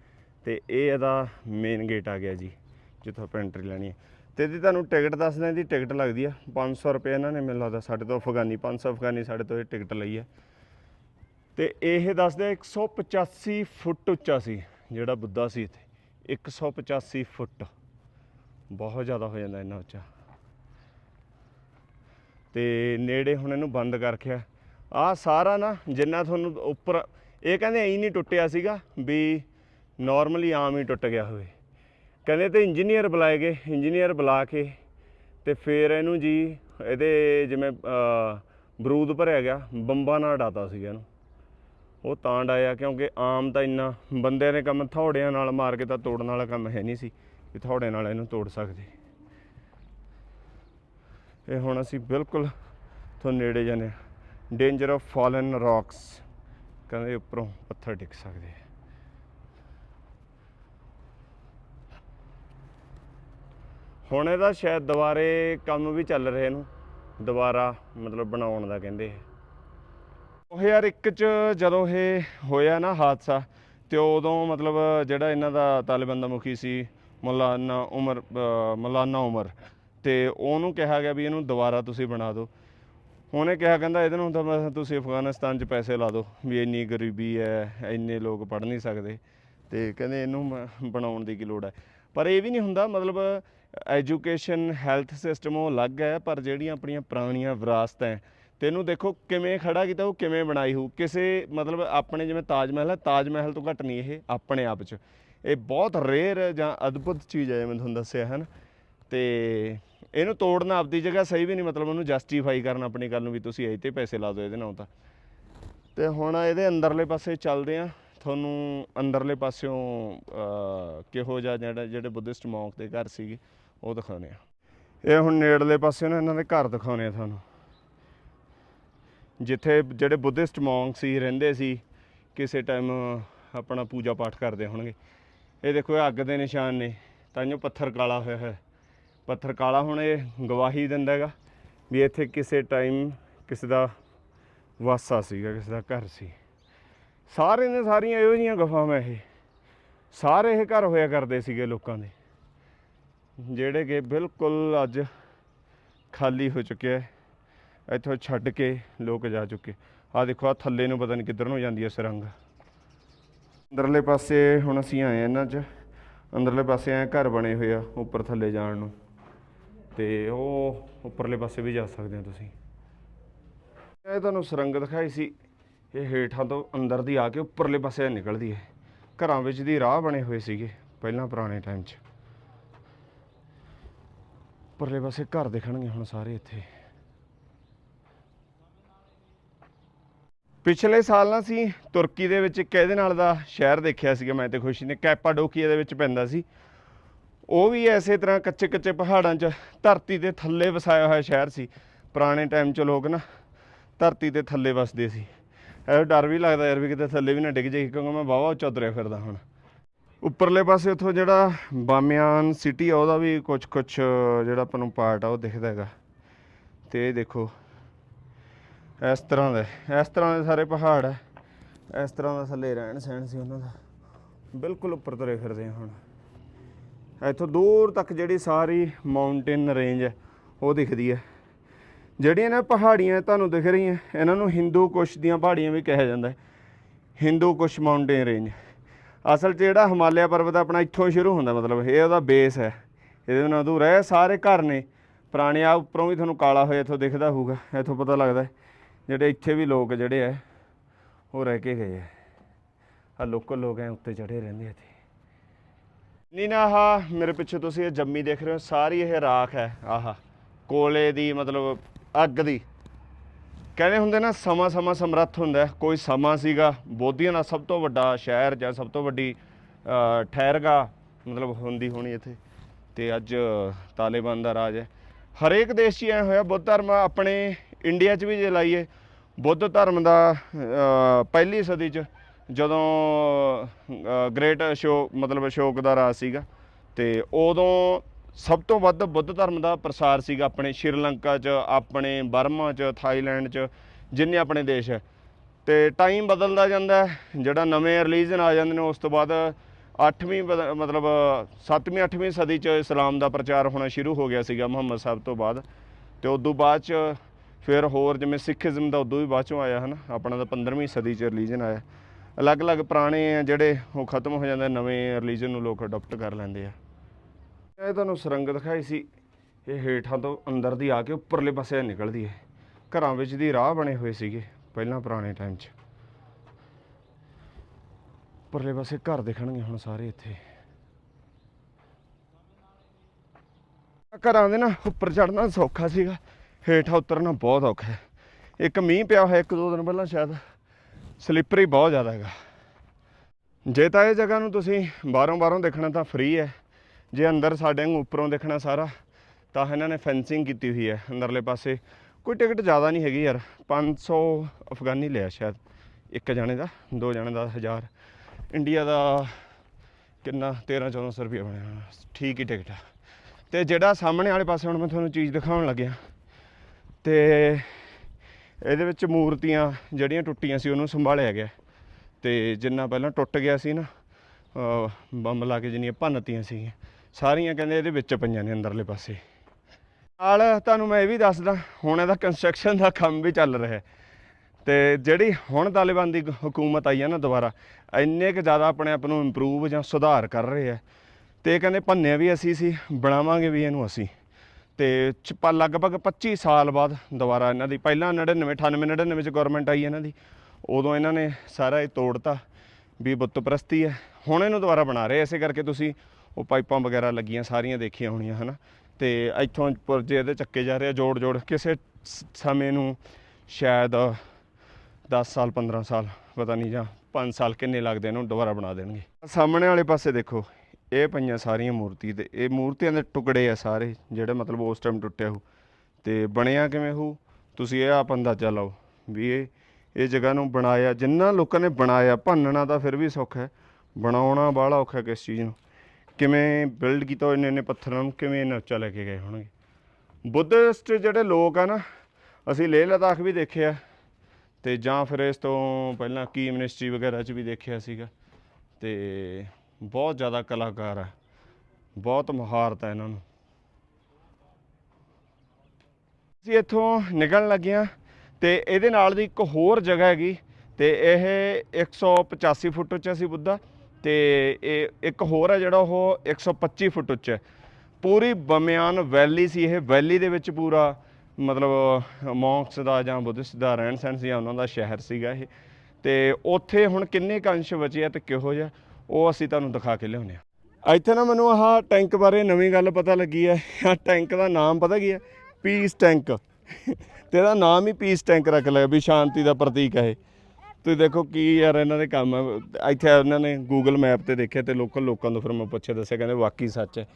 S1: ਤੇ ਇਹ ਇਹਦਾ ਮੇਨ ਗੇਟ ਆ ਗਿਆ ਜੀ, ਜਿੱਥੋਂ ਆਪਾਂ ਐਂਟਰੀ ਲੈਣੀ ਹੈ। ਤੇ ਇਹਦੀ ਤੁਹਾਨੂੰ ਟਿਕਟ ਦੱਸਦਾ ਦੀ ਟਿਕਟ ਲੱਗਦੀ ਆ। 500 ਰੁਪਏ ਇਹਨਾਂ ਨੇ ਮੈਨੂੰ ਲੱਗਦਾ ਸਾਡੇ ਤੋਂ ਅਫਗਾਨੀ 500 ਅਫਗਾਨੀ ਸਾਡੇ ਤੋਂ ਇਹ ਟਿਕਟ ਲਈ ਹੈ। ਤੇ ਇਹ ਦੱਸਦੇ 185 ਫੁੱਟ ਉੱਚਾ ਸੀ, ਜਿਹੜਾ ਬੁੱਧਾ ਸੀ ਇੱਥੇ। 185 ਫੁੱਟ। ਬਹੁਤ ਜ਼ਿਆਦਾ ਹੋ ਜਾਂਦਾ ਇੰਨਾ ਉੱਚਾ। ਤੇ ਨੇੜੇ ਹੁਣ ਇਹਨੂੰ ਬੰਦ ਕਰ ਰੱਖਿਆ। ਆ ਸਾਰਾ ਨਾ ਜਿੰਨਾ ਤੁਹਾਨੂੰ ਉੱਪਰ, ਇਹ ਕਹਿੰਦੇ ਐਂ ਨਹੀਂ ਟੁੱਟਿਆ ਸੀਗਾ ਵੀ ਨਾਰਮਲੀ ਆਮ ਹੀ ਟੁੱਟ ਗਿਆ ਹੋਵੇ। ਕਹਿੰਦੇ ਤੇ ਇੰਜੀਨੀਅਰ ਬੁਲਾਏ ਗਏ ਇੰਜੀਨੀਅਰ ਬੁਲਾ ਕੇ ਤੇ ਫਿਰ ਇਹਨੂੰ ਜੀ ਇਹਦੇ ਜਿਵੇਂ ਬਰੂਦ ਭਰਿਆ ਗਿਆ, ਬੰਬਾਂ ਨਾਲ ਡਾਤਾ ਸੀਗਾ ਇਹਨੂੰ। ਉਹ ਤਾਂ ਡਾਇਆ ਕਿਉਂਕਿ ਆਮ ਤਾਂ ਇੰਨਾ ਬੰਦੇ ਨੇ ਕੰਮ ਥੋੜਿਆਂ ਨਾਲ ਮਾਰ ਕੇ ਤਾਂ ਤੋੜਨ ਵਾਲਾ ਕੰਮ ਹੈ ਨਹੀਂ ਸੀ ਕਿ ਥੋੜੇ ਨਾਲ ਇਹਨੂੰ ਤੋੜ ਸਕਦੇ। ਇਹ ਹੁਣ ਅਸੀਂ ਬਿਲਕੁਲ ਤੋਂ ਨੇੜੇ ਜਾਂਦੇ ਡੇਂਜਰ ਆਫ ਫਾਲਨ ਰੌਕਸ ਕਹਿੰਦੇ ਉੱਪਰੋਂ ਪੱਥਰ ਡਿੱਗ ਸਕਦੇ ਆ। ਹੁਣ ਇਹਦਾ ਸ਼ਾਇਦ ਦੁਬਾਰੇ ਕੰਮ ਵੀ ਚੱਲ ਰਹੇ ਇਹਨੂੰ। ਦੁਬਾਰਾ ਮਤਲਬ ਬਣਾਉਣ ਦਾ ਕਹਿੰਦੇ ਇਹ। 2001 ਚ ਜਦੋਂ ਇਹ ਹੋਇਆ ਨਾ ਹਾਦਸਾ, ਤੇ ਉਦੋਂ ਮਤਲਬ ਜਿਹੜਾ ਇਹਨਾਂ ਦਾ ਤਾਲਿਬਾਨ ਦਾ ਮੁਖੀ ਸੀ, ਮੌਲਾਨਾ ਉਮਰ ਮੌਲਾਨਾ ਉਮਰ ਤੇ ਉਹਨੂੰ ਕਿਹਾ ਗਿਆ ਵੀ ਇਹਨੂੰ ਦੁਬਾਰਾ ਤੁਸੀਂ ਬਣਾ ਦਿਓ। ਉਹਨੇ ਕਿਹਾ, ਕਹਿੰਦਾ ਇਹਦੇ ਨੂੰ ਤਾਂ ਮੈਂ ਤੁਸੀਂ ਅਫਗਾਨਿਸਤਾਨ 'ਚ ਪੈਸੇ ਲਾ ਦਿਓ ਵੀ ਇੰਨੀ ਗਰੀਬੀ ਹੈ, ਇੰਨੇ ਲੋਕ ਪੜ੍ਹ ਨਹੀਂ ਸਕਦੇ ਤੇ ਕਹਿੰਦੇ ਇਹਨੂੰ ਮ- ਬਣਾਉਣ ਦੀ ਕੀ ਲੋੜ ਹੈ। ਪਰ ਇਹ ਵੀ ਨਹੀਂ ਹੁੰਦਾ, ਮਤਲਬ ਐਜੂਕੇਸ਼ਨ, ਹੈਲਥ ਸਿਸਟਮ ਉਹ ਅਲੱਗ ਹੈ, ਪਰ ਜਿਹੜੀਆਂ ਆਪਣੀਆਂ ਪੁਰਾਣੀਆਂ ਵਿਰਾਸਤਾਂ ਹੈ, ਤੇ ਇਹਨੂੰ ਦੇਖੋ ਕਿਵੇਂ ਖੜਾ ਕੀਤਾ, ਉਹ ਕਿਵੇਂ ਬਣਾਈ ਹੋਊ। ਕਿਸੇ, ਮਤਲਬ ਆਪਣੇ ਜਿਵੇਂ ਤਾਜ ਮਹਿਲ ਹੈ, ਤਾਜ ਮਹਿਲ ਤੋਂ ਘੱਟ ਨਹੀਂ ਇਹ, ਆਪਣੇ ਆਪ 'ਚ। ਇਹ ਬਹੁਤ ਰੇਅਰ ਜਾਂ ਅਦਭੁਤ ਚੀਜ਼ ਹੈ, ਜਿਵੇਂ ਤੁਹਾਨੂੰ ਦੱਸਿਆ ਹੈ ਨਾ। ਤੇ ਇਹਨੂੰ ਤੋੜਨਾ ਆਪਦੀ ਜਗ੍ਹਾ ਸਹੀ ਵੀ ਨਹੀਂ, ਮਤਲਬ ਉਹਨੂੰ ਜਸਟੀਫਾਈ ਕਰਨਾ ਆਪਣੀ ਗੱਲ ਨੂੰ ਵੀ ਤੁਸੀਂ ਇਹ ਤੇ ਪੈਸੇ ਲਾ ਦਿਓ ਇਹਦੇ ਨਾਲ ਤਾਂ। ਤੇ ਹੁਣ ਇਹਦੇ ਅੰਦਰਲੇ ਪਾਸੇ ਚੱਲਦੇ ਆ। ਤੁਹਾਨੂੰ ਅੰਦਰਲੇ ਪਾਸਿਓਂ ਕਿਹੋ ਜਿਹਾ ਜਿਹੜਾ, ਜਿਹੜੇ ਬੁੱਧਿਸਟ ਮੌਂਕ ਦੇ ਘਰ ਸੀਗੇ, ਉਹ ਦਿਖਾਉਣੇ ਆ। ਇਹ ਹੁਣ ਨੇੜਲੇ ਪਾਸੇ ਨਾ ਇਹਨਾਂ ਦੇ ਘਰ ਦਿਖਾਉਣੇ ਆ ਤੁਹਾਨੂੰ। ਜਿੱਥੇ ਜਿਹੜੇ ਬੁੱਧਿਸਟ ਮੌਂਕ ਸੀ, ਰਹਿੰਦੇ ਸੀ, ਕਿਸੇ ਟਾਈਮ ਆਪਣਾ ਪੂਜਾ ਪਾਠ ਕਰਦੇ ਹੋਣਗੇ। ਇਹ ਦੇਖੋ, ਇਹ ਅੱਗ ਦੇ ਨਿਸ਼ਾਨ ਨੇ ਤਾਂ ਜੋ ਪੱਥਰ ਕਾਲਾ ਹੋਇਆ ਹੋਇਆ। ਪੱਥਰ ਕਾਲਾ ਹੁਣ ਇਹ ਗਵਾਹੀ ਦਿੰਦਾ ਹੈਗਾ ਵੀ ਇੱਥੇ ਕਿਸੇ ਟਾਈਮ ਕਿਸੇ ਦਾ ਵਾਸਾ ਸੀਗਾ, ਕਿਸੇ ਦਾ ਘਰ ਸੀ। ਸਾਰੇ ਨੇ ਸਾਰੀਆਂ ਇਹੋ ਜਿਹੀਆਂ ਗੁਫਾਵਾਂ ਇਹ, ਸਾਰੇ ਇਹ ਘਰ ਹੋਇਆ ਕਰਦੇ ਸੀਗੇ ਲੋਕਾਂ ਦੇ, ਜਿਹੜੇ ਕਿ ਬਿਲਕੁਲ ਅੱਜ ਖਾਲੀ ਹੋ ਚੁੱਕਿਆ ਹੈ ਇੱਥੋਂ ਛੱਡ ਕੇ ਲੋਕ ਜਾ ਚੁੱਕੇ। ਆ ਦੇਖੋ ਆ ਥੱਲੇ ਨੂੰ ਪਤਾ ਨਹੀਂ ਕਿੱਧਰ ਨੂੰ ਜਾਂਦੀ ਹੈ ਸੁਰੰਗ। ਅੰਦਰਲੇ ਪਾਸੇ ਹੁਣ ਅਸੀਂ ਆਏ ਹਾਂ ਇਹਨਾਂ 'ਚ, ਅੰਦਰਲੇ ਪਾਸੇ ਐ ਘਰ ਬਣੇ ਹੋਏ ਆ, ਉੱਪਰ ਥੱਲੇ ਜਾਣ ਨੂੰ। ਤੇ ਉਹ ਉੱਪਰਲੇ ਪਾਸੇ ਵੀ ਜਾ ਸਕਦੇ ਹੋ ਤੁਸੀਂ। ਇਹ ਤੁਹਾਨੂੰ ਸੁਰੰਗ ਦਿਖਾਈ ਸੀ। ਇਹ ਹੇਠਾਂ ਤੋਂ ਅੰਦਰ ਦੀ ਆ ਕੇ ਉੱਪਰਲੇ ਪਾਸੇ ਨਿਕਲਦੀ ਹੈ। ਘਰਾਂ ਵਿੱਚ ਦੀ ਰਾਹ ਬਣੇ ਹੋਏ ਸੀਗੇ ਪਹਿਲਾਂ ਪੁਰਾਣੇ ਟਾਈਮ 'ਚ। ਉੱਪਰਲੇ ਪਾਸੇ ਘਰ ਦੇਖਣਗੇ ਹੁਣ ਸਾਰੇ ਇੱਥੇ। ਪਿਛਲੇ ਸਾਲ ਨਾ ਸੀ ਤੁਰਕੀ ਦੇ ਵਿੱਚ ਇੱਕ ਇਹਦੇ ਨਾਲ ਦਾ ਸ਼ਹਿਰ ਦੇਖਿਆ ਸੀਗਾ। ਮੈਂ ਤੇ ਖੁਸ਼ੀ ਨੇ ਕੈਪਾਡੋਕੀਆ ਦੇ ਵਿੱਚ ਪੈਂਦਾ ਸੀ। ਉਹ ਵੀ ਐਸੇ ਤਰ੍ਹਾਂ ਕੱਚੇ ਕੱਚੇ ਪਹਾੜਾਂ 'ਚ ਧਰਤੀ ਦੇ ਥੱਲੇ ਵਸਾਇਆ ਹੋਇਆ ਸ਼ਹਿਰ ਸੀ। ਪੁਰਾਣੇ ਟਾਈਮ 'ਚ ਲੋਕ ਨਾ ਧਰਤੀ ਦੇ ਥੱਲੇ ਵਸਦੇ ਸੀ। ਇਹ ਡਰ ਵੀ ਲੱਗਦਾ ਯਾਰ ਵੀ ਕਿਤੇ ਥੱਲੇ ਵੀ ਨਾ ਡਿੱਗ ਜਾਈ ਕਿਉਂਕਿ ਮੈਂ ਵਾਵਾ ਉੱਚਾ ਤੁਰਿਆ ਫਿਰਦਾ ਹੁਣ। ਉੱਪਰਲੇ ਪਾਸੇ ਉੱਥੋਂ ਜਿਹੜਾ ਬਾਮਿਆਨ ਸਿਟੀ ਆ, ਉਹਦਾ ਵੀ ਕੁਝ ਕੁਝ ਜਿਹੜਾ ਆਪਾਂ ਨੂੰ ਪਾਰਟ ਆ, ਉਹ ਦਿਖਦਾ ਹੈਗਾ। ਤੇ ਇਹ ਦੇਖੋ, ਇਸ ਤਰ੍ਹਾਂ ਦਾ, ਇਸ ਤਰ੍ਹਾਂ ਦੇ ਸਾਰੇ ਪਹਾੜ ਹੈ ਇਸ ਤਰ੍ਹਾਂ ਦਾ ਥੱਲੇ ਰਹਿਣ ਸਹਿਣ ਸੀ ਉਹਨਾਂ ਦਾ। ਬਿਲਕੁਲ ਉੱਪਰ ਤੁਰੇ ਫਿਰਦੇ ਆ ਹੁਣ। ਇੱਥੋਂ ਦੂਰ ਤੱਕ ਜਿਹੜੀ ਸਾਰੀ ਮਾਊਂਟੇਨ ਰੇਂਜ ਹੈ, ਉਹ ਦਿਖਦੀ ਹੈ। ਜਿਹੜੀਆਂ ਨਾ ਪਹਾੜੀਆਂ ਤੁਹਾਨੂੰ ਦਿਖ ਰਹੀਆਂ, ਇਹਨਾਂ ਨੂੰ ਹਿੰਦੂ ਕੁਸ਼ ਦੀਆਂ ਪਹਾੜੀਆਂ ਵੀ ਕਿਹਾ ਜਾਂਦਾ ਹੈ। ਹਿੰਦੂ ਕੁਸ਼ ਮਾਊਂਟੇਨ ਰੇਂਜ ਅਸਲ 'ਚ ਜਿਹੜਾ ਹਿਮਾਲਿਆ ਪਰਬਤ ਆਪਣਾ ਇੱਥੋਂ ਸ਼ੁਰੂ ਹੁੰਦਾ ਮਤਲਬ, ਇਹ ਉਹਦਾ ਬੇਸ ਹੈ। ਇਹਦੇ ਨਾਲ ਅਧੂਰਾ ਹੈ ਸਾਰੇ ਘਰ ਨੇ। ਪੁਰਾਣੇ ਆ ਉੱਪਰੋਂ ਵੀ ਤੁਹਾਨੂੰ ਕਾਲਾ ਹੋਇਆ, ਇੱਥੋਂ ਦਿਖਦਾ ਹੋਊਗਾ, ਇੱਥੋਂ ਪਤਾ ਲੱਗਦਾ ਜਿਹੜੇ ਇੱਥੇ ਵੀ ਲੋਕ ਜਿਹੜੇ ਆ ਉਹ ਰਹਿ ਕੇ ਗਏ ਆ ਆ ਲੋਕਲ ਲੋਕ ਐ ਉੱਤੇ ਚੜੇ ਰਹਿੰਦੇ ਆ ਇੱਥੇ। ਨਹੀਂ ਨਾ ਆਹ, ਮੇਰੇ ਪਿੱਛੇ ਤੁਸੀਂ ਇਹ ਜੰਮੀ ਦੇਖ ਰਹੇ ਹੋ, ਸਾਰੀ ਇਹ ਰਾਖ ਹੈ, ਆਹ, ਕੋਲੇ ਦੀ ਮਤਲਬ ਅੱਗ ਦੀ। ਕਹਿੰਦੇ ਹੁੰਦੇ ਨਾ, ਸਮਾਂ ਸਮਾਂ ਸਮਰੱਥ ਹੁੰਦਾ ਕੋਈ ਸਮਾਂ ਸੀਗਾ, ਬੋਧੀਆਂ ਦਾ ਸਭ ਤੋਂ ਵੱਡਾ ਸ਼ਹਿਰ ਜਾਂ ਸਭ ਤੋਂ ਵੱਡੀ ਠਹਿਰਗਾ ਮਤਲਬ ਹੁੰਦੀ ਹੋਣੀ ਇੱਥੇ, ਤੇ ਅੱਜ ਤਾਲਿਬਾਨ ਦਾ ਰਾਜ ਹੈ। ਹਰੇਕ ਦੇਸ਼ 'ਚ ਐ ਹੋਇਆ, ਬੁੱਧ ਧਰਮ ਆਪਣੇ ਇੰਡੀਆ 'ਚ ਵੀ ਜੇ ਲਾਈਏ, ਬੁੱਧ ਧਰਮ ਦਾ ਪਹਿਲੀ ਸਦੀ 'ਚ ਜਦੋਂ ਗ੍ਰੇਟ ਅਸ਼ੋਕ ਮਤਲਬ ਅਸ਼ੋਕ ਦਾ ਰਾਜ ਸੀਗਾ, ਤੇ ਉਦੋਂ ਸਭ ਤੋਂ ਵੱਧ ਬੁੱਧ ਧਰਮ ਦਾ ਪ੍ਰਸਾਰ ਸੀਗਾ ਆਪਣੇ ਸ਼੍ਰੀਲੰਕਾ 'ਚ, ਆਪਣੇ ਬਰਮਾ 'ਚ, ਥਾਈਲੈਂਡ 'ਚ, ਜਿੰਨੇ ਆਪਣੇ ਦੇਸ਼ ਹੈ। ਤੇ ਟਾਈਮ ਬਦਲਦਾ ਜਾਂਦਾ ਜਿਹੜਾ ਨਵੇਂ ਰਿਲੀਜਨ ਆ ਜਾਂਦੇ ਨੇ, ਉਸ ਤੋਂ ਬਾਅਦ 8ਵੀਂ ਮਤਲਬ 7ਵੀਂ 8ਵੀਂ ਸਦੀ 'ਚ ਇਸਲਾਮ ਦਾ ਪ੍ਰਚਾਰ ਹੋਣਾ ਸ਼ੁਰੂ ਹੋ ਗਿਆ ਸੀਗਾ ਮੁਹੰਮਦ ਸਾਹਿਬ ਤੋਂ ਬਾਅਦ। ਤੇ ਉਦੋਂ ਬਾਅਦ 'ਚ ਫਿਰ ਹੋਰ ਜਿਵੇਂ ਸਿੱਖੀਜ਼ਮ ਦਾ ਉਦੋਂ ਵੀ ਬਾਅਦ 'ਚੋਂ ਆਇਆ ਹਨ, ਆਪਣਾ ਤਾਂ 15ਵੀਂ ਸਦੀ 'ਚ ਰਿਲੀਜਨ ਆਇਆ। ਅਲੱਗ-ਅਲੱਗ ਪੁਰਾਣੇ ਆ ਜਿਹੜੇ ਉਹ ਖਤਮ ਹੋ ਜਾਂਦੇ ਨਵੇਂ ਰਿਲੀਜਨ ਨੂੰ ਲੋਕ ਅਡਾਪਟ ਕਰ ਲੈਂਦੇ ਆ। ਇਹ ਤੁਹਾਨੂੰ ਸੁਰੰਗ ਦਿਖਾਈ ਸੀ, ਇਹ ਹੇਠਾਂ ਤੋਂ ਅੰਦਰ ਦੀ ਆ ਕੇ ਉੱਪਰਲੇ ਪਾਸੇ ਨਿਕਲਦੀ ਹੈ ਘਰਾਂ ਵਿੱਚ ਦੀ ਰਾਹ ਬਣੇ ਹੋਏ ਸੀਗੇ, ਪਹਿਲਾਂ ਪੁਰਾਣੇ ਟਾਈਮ 'ਚ। ਉੱਪਰਲੇ ਪਾਸੇ ਘਰ ਦਿਖਣਗੇ ਹੁਣ ਸਾਰੇ ਇੱਥੇ। ਘਰਾਂ ਦੇ ਨਾ ਉੱਪਰ ਚੜਨਾ ਸੌਖਾ ਸੀਗਾ, ਹੇਠਾਂ ਉਤਰਨਾ ਬਹੁਤ ਔਖਾ। ਹੈ ਇੱਕ ਮੀਂਹ ਪਿਆ ਹੋਇਆ ਇੱਕ ਦੋ ਦਿਨ ਪਹਿਲਾਂ ਸ਼ਾਇਦ। ਸਲਿੱਪਰੀ ਬਹੁਤ ਜ਼ਿਆਦਾ ਹੈਗਾ। ਜੇ ਤਾਂ ਇਹ ਜਗ੍ਹਾ ਨੂੰ ਤੁਸੀਂ ਬਾਹਰੋਂ ਬਾਹਰੋਂ ਦੇਖਣਾ ਤਾਂ ਫ੍ਰੀ ਹੈ। ਜੇ ਅੰਦਰ ਸਾਡੇ ਨੂੰ ਉੱਪਰੋਂ ਦੇਖਣਾ ਸਾਰਾ, ਤਾਂ ਇਹਨਾਂ ਨੇ ਫੈਂਸਿੰਗ ਕੀਤੀ ਹੋਈ ਹੈ ਅੰਦਰਲੇ ਪਾਸੇ। ਕੋਈ ਟਿਕਟ ਜ਼ਿਆਦਾ ਨਹੀਂ ਹੈਗੀ ਯਾਰ 500 ਅਫਗਾਨੀ ਲਿਆ ਸ਼ਾਇਦ, ਇੱਕ ਜਾਣੇ ਦਾ, ਦੋ ਜਾਣੇ ਦਾ 1000 ਇੰਡੀਆ ਦਾ ਕਿੰਨਾ 13 1400 ਰੁਪਏ ਬਣਿਆ। ਹੋਣਾ। ਠੀਕ ਹੀ ਟਿਕਟ ਆ। ਤੇ ਜਿਹੜਾ ਸਾਹਮਣੇ ਵਾਲੇ ਪਾਸੇ ਹੁਣ ਮੈਂ ਤੁਹਾਨੂੰ ਚੀਜ਼ ਦਿਖਾਉਣ ਲੱਗਿਆ, ਤੇ ਇਹਦੇ ਵਿੱਚ ਮੂਰਤੀਆਂ ਜਿਹੜੀਆਂ ਟੁੱਟੀਆਂ ਸੀ ਉਹਨੂੰ ਸੰਭਾਲਿਆ ਗਿਆ। ਤੇ ਜਿੰਨਾ ਪਹਿਲਾਂ ਟੁੱਟ ਗਿਆ ਸੀ ਨਾ ਬੰਬ ਲਾ ਕੇ ਜਿੰਨੀਆਂ ਭੰਨਤੀਆਂ ਸੀਗੀਆਂ, ਸਾਰੀਆਂ ਕਹਿੰਦੇ ਇਹਦੇ ਵਿੱਚ ਪਈਆਂ ਨੇ ਅੰਦਰਲੇ ਪਾਸੇ। ਨਾਲ ਤੁਹਾਨੂੰ ਮੈਂ ਇਹ ਵੀ ਦੱਸਦਾ, ਹੁਣ ਇਹਦਾ ਕੰਸਟਰਕਸ਼ਨ ਦਾ ਕੰਮ ਵੀ ਚੱਲ ਰਿਹਾ ਹੈ। ਤੇ ਜਿਹੜੀ ਹੁਣ ਤਾਲਿਬਾਨ ਦੀ ਹਕੂਮਤ ਆਈ ਹੈ ਨਾ ਦੁਬਾਰਾ, ਇੰਨੇ ਕੁ ਜ਼ਿਆਦਾ ਆਪਣੇ ਆਪ ਨੂੰ ਇੰਪਰੂਵ ਜਾਂ ਸੁਧਾਰ ਕਰ ਰਹੇ ਆ। ਤੇ ਇਹ ਕਹਿੰਦੇ ਭੰਨਿਆ ਵੀ ਅਸੀਂ ਸੀ, ਬਣਾਵਾਂਗੇ ਵੀ ਇਹਨੂੰ ਅਸੀਂ। ਤੇ ਚ- ਪ- ਲਗਭਗ 25 ਸਾਲ ਬਾਅਦ ਦੁਬਾਰਾ ਇਹਨਾਂ ਦੀ, ਪਹਿਲਾਂ 99 98 99 ਚ ਗਵਰਨਮੈਂਟ ਆਈ ਇਹਨਾਂ ਦੀ, ਉਦੋਂ ਇਹਨਾਂ ਨੇ ਸਾਰਾ ਇਹ ਤੋੜਤਾ ਵੀ ਬੁੱਤ ਪ੍ਰਸਤੀ ਹੈ। ਹੁਣ ਇਹਨੂੰ ਦੁਬਾਰਾ ਬਣਾ ਰਹੇ ਐਸੇ ਕਰਕੇ ਤੁਸੀਂ ਉਹ ਪਾਈਪਾਂ ਵਗੈਰਾ ਲੱਗੀਆਂ, ਸਾਰੀਆਂ ਦੇਖੀਆਂ ਹੋਣੀਆਂ, ਹਨਾ। ਤੇ ਇੱਥੋਂ ਪੁਰਜੇ ਇਹਦੇ ਚੱਕੇ ਜਾ ਰਹੇ ਆ ਜੋੜ ਜੋੜ, ਕਿਸੇ ਸ- ਸਮੇਂ ਨੂੰ ਸ਼ਾਇਦ 10 ਸਾਲ 15 ਸਾਲ, ਪਤਾ ਨਹੀਂ ਜਾਂ 5 ਸਾਲ ਕਿੰਨੇ ਲੱਗਦੇ ਇਹਨੂੰ ਦੁਬਾਰਾ ਬਣਾ ਦੇਣਗੇ। ਸਾਹਮਣੇ ਵਾਲੇ ਪਾਸੇ ਦੇਖੋ ਇਹ ਪਈਆਂ ਸਾਰੀਆਂ ਮੂਰਤੀ ਤੇ ਇਹ ਮੂਰਤੀਆਂ ਦੇ ਟੁਕੜੇ ਆ ਸਾਰੇ, ਜਿਹੜੇ ਮਤਲਬ ਉਸ ਟਾਈਮ ਟੁੱਟਿਆ ਹੋ ਤੇ ਬਣਿਆ ਕਿਵੇਂ ਹੋ ਤੁਸੀਂ ਇਹ ਆਪ ਅੰਦਾਜ਼ਾ ਲਾਓ ਵੀ ਇਹ ਇਹ ਜਗ੍ਹਾ ਨੂੰ ਬਣਾਇਆ, ਜਿੰਨਾ ਲੋਕਾਂ ਨੇ ਬਣਾਇਆ, ਭੰਨਣਾ ਤਾਂ ਫਿਰ ਵੀ ਸੌਖਾ ਹੈ। ਬਣਾਉਣਾ ਬਾਹਲਾ ਔਖਾ ਕਿਸ ਚੀਜ਼ ਨੂੰ। ਕਿਵੇਂ ਬਿਲਡ ਕੀਤਾ ਇੰਨੇ ਇੰਨੇ ਪੱਥਰਾਂ ਨੂੰ, ਕਿਵੇਂ ਇੰਨਾ ਉੱਚਾ ਲੈ ਕੇ ਗਏ ਹੋਣਗੇ। ਬੁੱਧਿਸਟ ਜਿਹੜੇ ਲੋਕ ਆ ਨਾ, ਅਸੀਂ ਲੇਹ ਲਦਾਖ ਵੀ ਦੇਖਿਆ, ਤੇ ਜਾਂ ਫਿਰ ਇਸ ਤੋਂ ਪਹਿਲਾਂ ਕੀ ਮਿਨਿਸਟਰੀ ਵਗੈਰਾ 'ਚ ਵੀ ਦੇਖਿਆ ਸੀਗਾ। ਤੇ ਬਹੁਤ ਜ਼ਿਆਦਾ ਕਲਾਕਾਰ ਹੈ। ਬਹੁਤ ਮਹਾਰਤ ਹੈ ਇਹਨਾਂ ਨੂੰ। ਅਸੀਂ ਇੱਥੋਂ ਨਿਕਲਣ ਲੱਗੇ ਹਾਂ ਤੇ ਇਹਦੇ ਨਾਲ ਦੀ ਇੱਕ ਹੋਰ ਜਗ੍ਹਾ ਹੈਗੀ ਤੇ ਇਹ 185 ਫੁੱਟ ਉੱਚਾ ਸੀ ਬੁੱਧਾ। ਤੇ ਇਹ ਇੱਕ ਹੋਰ ਹੈ ਜਿਹੜਾ ਉਹ 125 ਫੁੱਟ ਉੱਚਾ ਪੂਰੀ ਬਮਿਆਨ ਵੈਲੀ ਸੀ ਇਹ। ਵੈਲੀ ਦੇ ਵਿੱਚ ਪੂਰਾ ਮਤਲਬ ਮੌਂਕਸ ਦਾ ਜਾਂ ਬੁੱਧਿਸਟ ਦਾ ਰਹਿਣ ਸਹਿਣ ਸੀ ਜਾਂ ਉਹਨਾਂ ਦਾ ਸ਼ਹਿਰ ਸੀਗਾ ਇਹ। ਤੇ ਉੱਥੇ ਹੁਣ ਕਿੰਨੇ ਕੁ ਅੰਸ਼ ਬਚੇ ਆ ਤੇ ਕਿਹੋ ਜਿਹਾ ਉਹ ਅਸੀਂ ਤੁਹਾਨੂੰ ਦਿਖਾ ਕੇ ਲਿਆਉਂਦੇ ਆ ਇੱਥੇ ਨਾ ਮੈਨੂੰ ਆਹ ਟੈਂਕ ਬਾਰੇ ਨਵੀਂ ਗੱਲ ਪਤਾ ਲੱਗੀ ਹੈ। ਆਹ ਟੈਂਕ ਦਾ ਨਾਮ ਪਤਾ ਕੀ ਹੈ? Peace tank. ਤੇ ਇਹਦਾ ਨਾਮ ਹੀ ਪੀਸ ਟੈਂਕ ਰੱਖ ਲਿਆ ਵੀ ਸ਼ਾਂਤੀ ਦਾ ਪ੍ਰਤੀਕ ਹੈ ਇਹ। ਤੁਸੀਂ ਦੇਖੋ ਕੀ ਯਾਰ ਇਹਨਾਂ ਦੇ ਕੰਮ ਇੱਥੇ ਉਹਨਾਂ ਨੇ ਗੂਗਲ ਮੈਪ ਤੇ ਦੇਖਿਆ ਤੇ ਲੋਕਲ ਲੋਕਾਂ ਤੋਂ ਫਿਰ ਮੈਂ ਪੁੱਛਿਆ, ਦੱਸਿਆ, ਕਹਿੰਦੇ ਵਾਕਈ ਸੱਚ ਹੈ।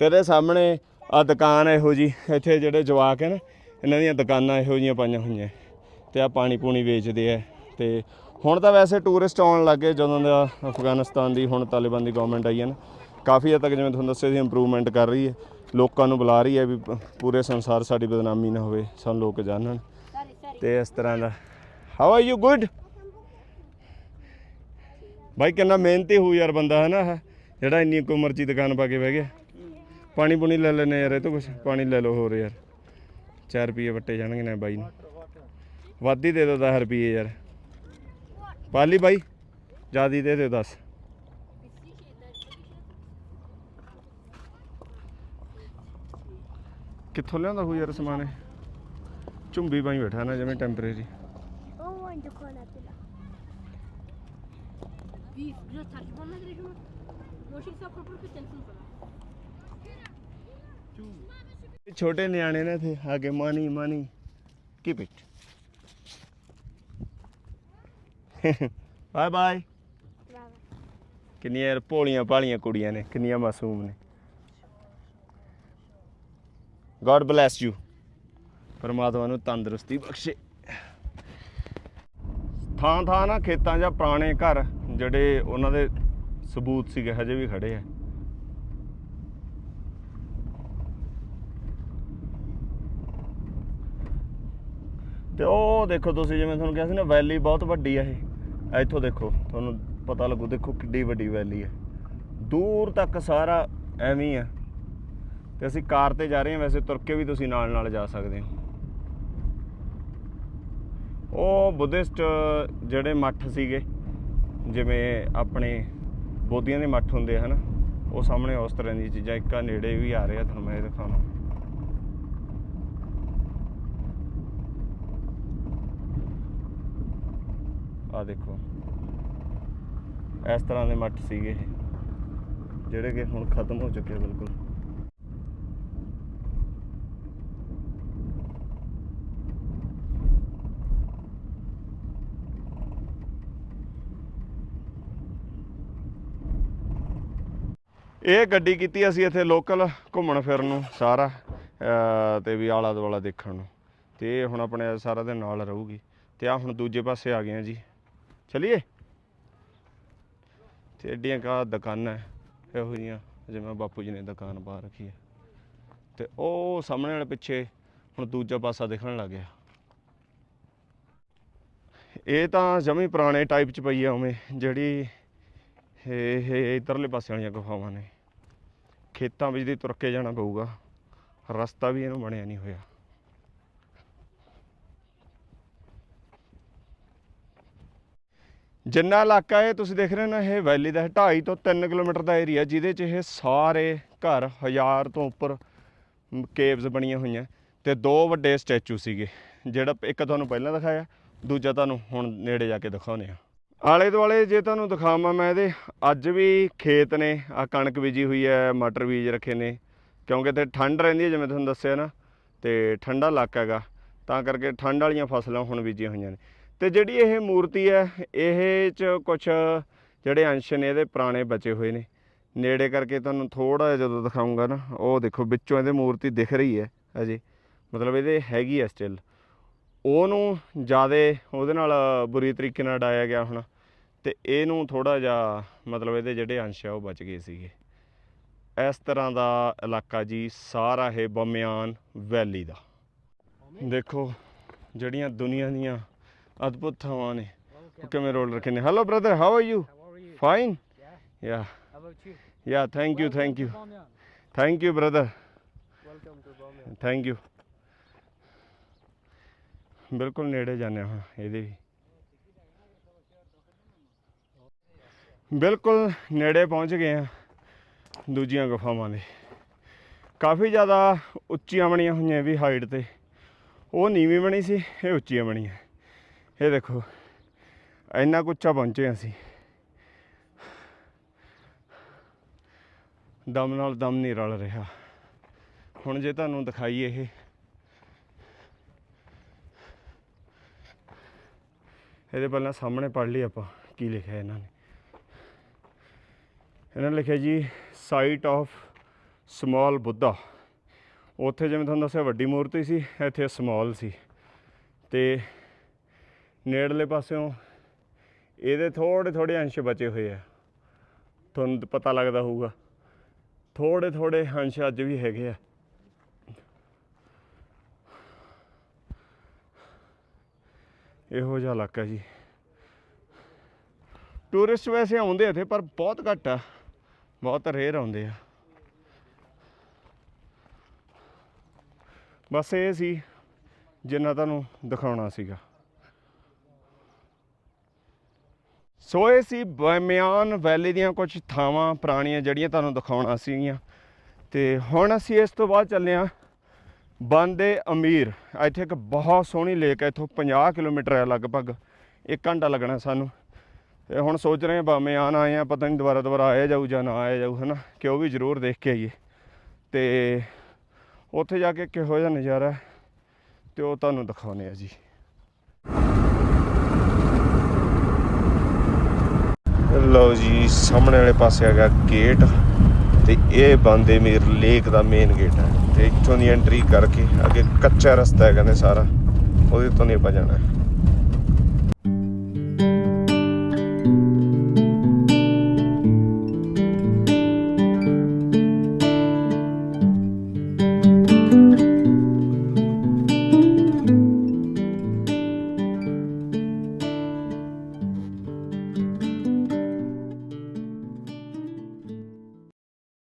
S1: ਤੇ ਇਹਦੇ ਸਾਹਮਣੇ ਆ ਦੁਕਾਨ ਇਹੋ ਜੀ ਇੱਥੇ ਜਿਹੜੇ ਜਵਾਕ ਹੈ ਨਾ, ਇਹਨਾਂ ਦੀਆਂ ਦੁਕਾਨਾਂ ਇਹੋ ਜੀਆਂ ਪਾਈਆਂ ਹੋਈਆਂ। ਤੇ ਆ ਪਾਣੀ ਪੂਣੀ ਵੇਚਦੇ ਆ। ਤੇ ਹੁਣ ਤਾਂ ਵੈਸੇ ਟੂਰਿਸਟ ਆਉਣ ਲੱਗੇ ਜਦੋਂ ਦਾ ਅਫਗਾਨਿਸਤਾਨ ਦੀ ਹੁਣ ਤਾਲਿਬਾਨ ਦੀ ਗਵਰਨਮੈਂਟ ਆਈ ਹੈ ਨਾ। ਕਾਫੀ ਹੱਦ ਤੱਕ ਜਿਵੇਂ ਤੁਹਾਨੂੰ ਦੱਸਿਆ ਸੀ ਇੰਪਰੂਵਮੈਂਟ ਕਰ ਰਹੀ ਹੈ। ਲੋਕਾਂ ਨੂੰ ਬੁਲਾ ਰਹੀ ਹੈ ਵੀ ਪੂਰੇ ਸੰਸਾਰ ਸਾਡੀ ਬਦਨਾਮੀ ਨਾ ਹੋਵੇ ਸਾਨੂੰ ਲੋਕ ਜਾਣਨ। ਤੇ ਇਸ ਤਰ੍ਹਾਂ ਦਾ। ਹਾਊ ਆਰ ਯੂ ਗੁੱਡ ਭਾਈ ਕਿੰਨਾ ਮਿਹਨਤੀ ਹੋ ਯਾਰ ਬੰਦਾ ਹੈ ਨਾ ਜਿਹੜਾ ਇੰਨੀ ਕੁ ਉਮਰ 'ਚ ਹੀ ਦੁਕਾਨ ਪਾ ਕੇ ਬਹਿ ਗਿਆ। ਪਾਣੀ ਪੁਣੀ ਲੈ ਲੈਨੇ ਯਾਰ ਇਹ ਤੋਂ ਕੁਛ। ਪਾਣੀ ਲੈ ਲਓ ਹੋਰ ਯਾਰ। 4 ਰੁਪਏ ਵੱਟੇ ਜਾਣਗੇ ਨਾ ਬਾਈ ਨੂੰ। ਵੱਧ ਦੇ ਦਿਓ 10 ਰੁਪਏ ਯਾਰ। ਪਾਲੀ ਬਾਈ ਜਿਆਦੀ ਦੇ ਦਿਓ 10 ਕਿੱਥੋਂ ਲਿਆਂਦਾ ਹੋ ਯਾਰ ਸਮਾਨ ਇਹ ਝੁੰਬੀ ਪਾਈ ਬੈਠਾ ਨਾ ਜਿਵੇਂ ਟੈਂਪਰੇਰੀ
S2: Oh,
S3: biraz takip.
S1: ਛੋਟੇ ਨਿਆਣੇ ਨੇ ਥੇ ਆਗੇ money money keep it bye bye ਕਿੰਨੀਆਂ ਯਾਰ ਭੋਲੀਆਂ ਭਾਲੀਆਂ ਕੁੜੀਆਂ ਨੇ ਕਿੰਨੀਆਂ ਮਾਸੂਮ ਨੇ। ਗੋਡ ਬlesਸ ਯੂ ਪਰਮਾਤਮਾ ਨੂੰ ਤੰਦਰੁਸਤੀ ਬਖਸ਼ੇ। ਥਾਂ ਥਾਂ ਨਾ ਖੇਤਾਂ 'ਚ ਪੁਰਾਣੇ ਘਰ ਜਿਹੜੇ ਉਹਨਾਂ ਦੇ ਸਬੂਤ ਸੀਗੇ ਹਜੇ ਵੀ ਖੜੇ ਆ। ਤੇ ਉਹ ਦੇਖੋ ਤੁਸੀਂ ਜਿਵੇਂ ਤੁਹਾਨੂੰ ਕਿਹਾ ਸੀ ਨਾ ਵੈਲੀ ਬਹੁਤ ਵੱਡੀ ਆ ਇਹ। ਇੱਥੋਂ ਦੇਖੋ, ਤੁਹਾਨੂੰ ਪਤਾ ਲੱਗੂ ਦੇਖੋ ਕਿੱਡੀ ਵੱਡੀ ਵੈਲੀ ਹੈ। ਦੂਰ ਤੱਕ ਸਾਰਾ ਐਵੇਂ ਹੀ ਹੈ। ਤੇ ਅਸੀਂ ਕਾਰ ਤੇ ਜਾ ਰਹੇ ਹਾਂ, ਵੈਸੇ ਤੁਰ ਕੇ ਵੀ ਤੁਸੀਂ ਨਾਲ ਨਾਲ ਜਾ ਸਕਦੇ ਹੋ। ਉਹ ਬੁੱਧਿਸਟ ਜਿਹੜੇ ਮੱਠ ਸੀਗੇ, ਜਿਵੇਂ ਆਪਣੇ ਬੋਧੀਆਂ ਦੇ ਮੱਠ ਹੁੰਦੇ ਹਨ? ਉਹ ਸਾਹਮਣੇ ਉਸ ਤਰ੍ਹਾਂ ਦੀ ਚੀਜ਼ਾਂ, ਇੱਕ ਨੇੜੇ ਵੀ ਆ ਰਿਹਾ ਤੁਹਾਨੂੰ ਮੈਂ ਇਹ ਦਿਖਾਉਣਾ। ਆ ਦੇਖੋ। ਇਸ ਤਰ੍ਹਾਂ ਦੇ ਮੱਠ ਸੀਗੇ ਇਹ, ਜਿਹੜੇ ਕਿ ਹੁਣ ਖਤਮ ਹੋ ਚੁੱਕੇ ਬਿਲਕੁਲ। ਇਹ ਗੱਡੀ ਕੀਤੀ ਅਸੀਂ ਇੱਥੇ ਲੋਕਲ ਘੁੰਮਣ ਫਿਰਨ ਨੂੰ ਸਾਰਾ, ਅਹ ਤੇ ਵੀ ਆਲਾ ਦੁਆਲਾ ਦੇਖਣ ਨੂੰ। ਤੇ ਇਹ ਹੁਣ ਆਪਣੇ ਸਾਰਾ ਦੇ ਨਾਲ ਰਹੂਗੀ। ਤੇ ਆ ਹੁਣ ਦੂਜੇ ਪਾਸੇ ਆ ਗਏ ਆ ਜੀ। ਚਲਿਏ? ਤੇ ਏਡੀਆਂ ਕਾ ਦੁਕਾਨਾਂ ਹੈ ਇਹੋ ਜਿਹੀਆਂ, ਜਿਵੇਂ ਬਾਪੂ ਜੀ ਨੇ ਦੁਕਾਨ ਪਾ ਰੱਖੀ ਹੈ ਤੇ ਉਹ ਸਾਹਮਣੇ ਵਾਲੇ ਪਿੱਛੇ ਹੁਣ ਦੂਜਾ ਪਾਸਾ ਦਿਖਣ ਲੱਗ ਗਿਆ। ਇਹ ਤਾਂ ਜਮੀ ਪੁਰਾਣੇ ਟਾਈਪ ਚ ਪਈ ਆ ਉਵੇਂ, ਜਿਹੜੀ ਇਹ ਇਹ ਇਧਰਲੇ ਪਾਸੇ ਵਾਲੀਆਂ ਗੁਫਾਵਾਂ ਨੇ। ਖੇਤਾਂ ਵਿੱਚ ਦੀ ਤੁਰ ਕੇ ਜਾਣਾ ਪਊਗਾ, ਰਸਤਾ ਵੀ ਇਹਨੂੰ ਬਣਿਆ ਨਹੀਂ ਹੋਇਆ। ਜਿੰਨਾ ਇਲਾਕਾ ਇਹ ਤੁਸੀਂ ਦੇਖ ਰਹੇ ਹੋ ਨਾ, ਇਹ ਵੈਲੀ ਦਾ 2.5 ਤੋਂ 3 ਕਿਲੋਮੀਟਰ ਦਾ ਏਰੀਆ ਜਿਹਦੇ 'ਚ ਇਹ ਸਾਰੇ ਘਰ ਹਜ਼ਾਰ ਤੋਂ ਉੱਪਰ ਕੇਵਸ ਬਣੀਆਂ ਹੋਈਆਂ। ਤੇ ਦੋ ਵੱਡੇ ਸਟੈਚੂ ਸੀਗੇ, ਜਿਹੜਾ ਇੱਕ ਤੁਹਾਨੂੰ ਪਹਿਲਾਂ ਦਿਖਾਇਆ, ਦੂਜਾ ਤੁਹਾਨੂੰ ਹੁਣ ਨੇੜੇ ਜਾ ਕੇ ਦਿਖਾਉਂਦੇ ਆ ਆਲੇ ਦੁਆਲੇ ਜੇ ਤੁਹਾਨੂੰ ਦਿਖਾਵਾਂ ਮੈਂ ਇਹਦੇ, ਅੱਜ ਵੀ ਖੇਤ ਨੇ ਆ ਕਣਕ ਬੀਜੀ ਹੋਈ ਹੈ, ਮਟਰ ਬੀਜ ਰੱਖੇ ਨੇ, ਕਿਉਂਕਿ ਤੇ ਠੰਡ ਰਹਿੰਦੀ ਹੈ, ਜਿਵੇਂ ਤੁਹਾਨੂੰ ਦੱਸਿਆ ਨਾ, ਤੇ ਠੰਡਾ ਇਲਾਕਾ ਹੈਗਾ। ਤਾਂ ਕਰਕੇ ਠੰਡ ਵਾਲੀਆਂ ਫਸਲਾਂ ਹੁਣ ਬੀਜੀਆਂ ਹੋਈਆਂ ਨੇ। ਤੇ ਜਿਹੜੀ ਇਹ ਮੂਰਤੀ ਹੈ, ਇਹ ਚ ਕੁਝ ਜਿਹੜੇ ਅੰਸ਼ ਨੇ, ਇਹਦੇ ਪੁਰਾਣੇ ਬਚੇ ਹੋਏ ਨੇ। ਨੇੜੇ ਕਰਕੇ ਤੁਹਾਨੂੰ ਥੋੜਾ ਜਿਹਾ ਜਦੋਂ ਦਿਖਾਉਂਗਾ ਨਾ, ਉਹ ਦੇਖੋ ਵਿੱਚੋਂ ਇਹਦੇ ਮੂਰਤੀ ਦਿਖ ਰਹੀ ਹੈ ਅਜੇ ਮਤਲਬ ਇਹਦੇ ਹੈਗੀ ਹੈ ਸਟਿਲ ਉਹਨੂੰ ਜ਼ਿਆਦਾ ਉਹਦੇ ਨਾਲ ਬੁਰੀ ਤਰੀਕੇ ਨਾਲ ਡਾਇਆ ਗਿਆ ਹੁਣ ਤੇ ਇਹਨੂੰ ਥੋੜਾ ਜਿਹਾ ਮਤਲਬ ਇਹਦੇ ਜਿਹੜੇ ਅੰਸ਼ ਆ, ਉਹ ਬਚ ਗਏ ਸੀਗੇ। ਇਸ ਤਰ੍ਹਾਂ ਦਾ ਇਲਾਕਾ ਜੀ, ਸਾਰਾ ਇਹ ਬਮਿਆਨ ਵੈਲੀ ਦਾ। ਦੇਖੋ, ਜਿਹੜੀਆਂ ਦੁਨੀਆ ਦੀਆਂ ਅਦਭੁਤ ਥਾਵਾਂ ਨੇ ਉਹ ਕਿਵੇਂ ਰੋਲ ਰੱਖੇ ਨੇ hello brother how are you? Fine. Yeah? Yeah thank you thank you. Thank you brother. Thank you ਬਿਲਕੁਲ ਨੇੜੇ ਜਾਂਦੇ ਹਾਂ ਇਹਦੇ ਵੀ ਬਿਲਕੁਲ ਨੇੜੇ ਪਹੁੰਚ ਗਏ ਆ ਦੂਜੀਆਂ ਗੁਫਾਵਾਂ ਦੇ ਕਾਫੀ ਜ਼ਿਆਦਾ ਉੱਚੀਆਂ ਬਣੀਆਂ ਹੋਈਆਂ ਵੀ ਹਾਈਟ ਤੇ ਉਹ ਨੀਵੀਂ ਬਣੀ ਸੀ ਇਹ ਉੱਚੀਆਂ ਬਣੀਆਂ ਇਹ ਦੇਖੋ, ਇੰਨਾ ਕੁੱਚਾ ਪਹੁੰਚੇ ਅਸੀਂ। ਦਮ ਨਾਲ ਦਮ ਨਹੀਂ ਰਲ ਰਿਹਾ। ਹੁਣ ਜੇ ਤੁਹਾਨੂੰ ਦਿਖਾਈ ਇਹ। ਇਹਦੇ ਪਹਿਲਾਂ ਸਾਹਮਣੇ ਪੜ੍ਹ ਲਈ ਆਪਾਂ ਕੀ ਲਿਖਿਆ ਇਹਨਾਂ ਨੇ। ਇਹਨਾਂ ਨੇ ਲਿਖਿਆ ਜੀ ਸਾਈਟ ਆਫ ਸਮਾਲ ਬੁੱਧਾ ਉੱਥੇ ਜਿਵੇਂ ਤੁਹਾਨੂੰ ਦੱਸਿਆ ਵੱਡੀ ਮੂਰਤੀ ਸੀ, ਇੱਥੇ ਸਮਾਲ ਸੀ। ਤੇ ਨੇੜਲੇ ਪਾਸਿਓਂ ਇਹਦੇ ਥੋੜੇ ਥੋੜੇ ਅੰਸ਼ ਬਚੇ ਹੋਏ ਆ। ਤੁਹਾਨੂੰ ਪਤਾ ਲੱਗਦਾ ਹੋਊਗਾ। ਥੋੜੇ ਥੋੜੇ ਅੰਸ਼ ਅੱਜ ਵੀ ਹੈਗੇ ਆ। ਇਹੋ ਜਿਹਾ ਇਲਾਕਾ ਜੀ। ਟੂਰਿਸਟ ਵੈਸੇ ਆਉਂਦੇ ਇੱਥੇ, ਪਰ ਬਹੁਤ ਘੱਟ ਆ। ਬਹੁਤ ਰੇਅਰ ਆਉਂਦੇ ਆ। ਬਸ ਇਹ ਸੀ ਜਿੰਨਾ ਤੁਹਾਨੂੰ ਦਿਖਾਉਣਾ ਸੀਗਾ। ਸੋ ਇਹ ਸੀ ਬਮਿਆਨ ਵੈਲੀ ਦੀਆਂ ਕੁਝ ਥਾਵਾਂ, ਪੁਰਾਣੀਆਂ ਜਿਹੜੀਆਂ ਤੁਹਾਨੂੰ ਦਿਖਾਉਣਾ ਸੀਗੀਆਂ। ਤੇ ਹੁਣ ਅਸੀਂ ਇਸ ਤੋਂ ਬਾਅਦ ਚੱਲੇ ਹਾਂ ਬੰਦੇ ਅਮੀਰ। ਇੱਥੇ ਇੱਕ ਬਹੁਤ ਸੋਹਣੀ ਲੇਕ ਹੈ, ਇੱਥੋਂ 50 ਕਿਲੋਮੀਟਰ ਹੈ ਲਗਭਗ। 1 ਘੰਟਾ ਲੱਗਣਾ ਸਾਨੂੰ। ਤੇ ਹੁਣ ਸੋਚ ਰਹੇ ਹਾਂ ਬਾਵੇਂ ਆਏ ਆ ਪਤਾ ਨਹੀਂ ਦੁਬਾਰਾ ਦੁਬਾਰਾ ਆਇਆ ਜਾਊ ਜਾਂ ਨਾ ਆਇਆ ਜਾਊ, ਹਨਾ? ਕਿ ਉਹ ਵੀ ਜ਼ਰੂਰ ਦੇਖ ਕੇ ਆਈਏ। ਤੇ ਉੱਥੇ ਜਾ ਕੇ ਕਿਹੋ ਜਿਹਾ ਨਜ਼ਾਰਾ ਹੈ, ਤੇ ਉਹ ਤੁਹਾਨੂੰ ਦਿਖਾਉਣੇ ਆ ਜੀ। ਲਓ ਜੀ, ਸਾਹਮਣੇ ਵਾਲੇ ਪਾਸੇ ਹੈਗਾ ਗੇਟ ਤੇ ਇਹ ਬੰਦੇ ਮੀਰ ਲੇਕ ਦਾ ਮੇਨ ਗੇਟ ਹੈ ਤੇ ਇੱਥੋਂ ਦੀ ਐਂਟਰੀ ਕਰਕੇ ਅੱਗੇ ਕੱਚਾ ਰਸਤਾ ਹੈ ਕਹਿੰਦੇ ਸਾਰਾ, ਉਹਦੇ ਤੋਂ ਨਹੀਂ ਆਪਾਂ ਜਾਣਾ।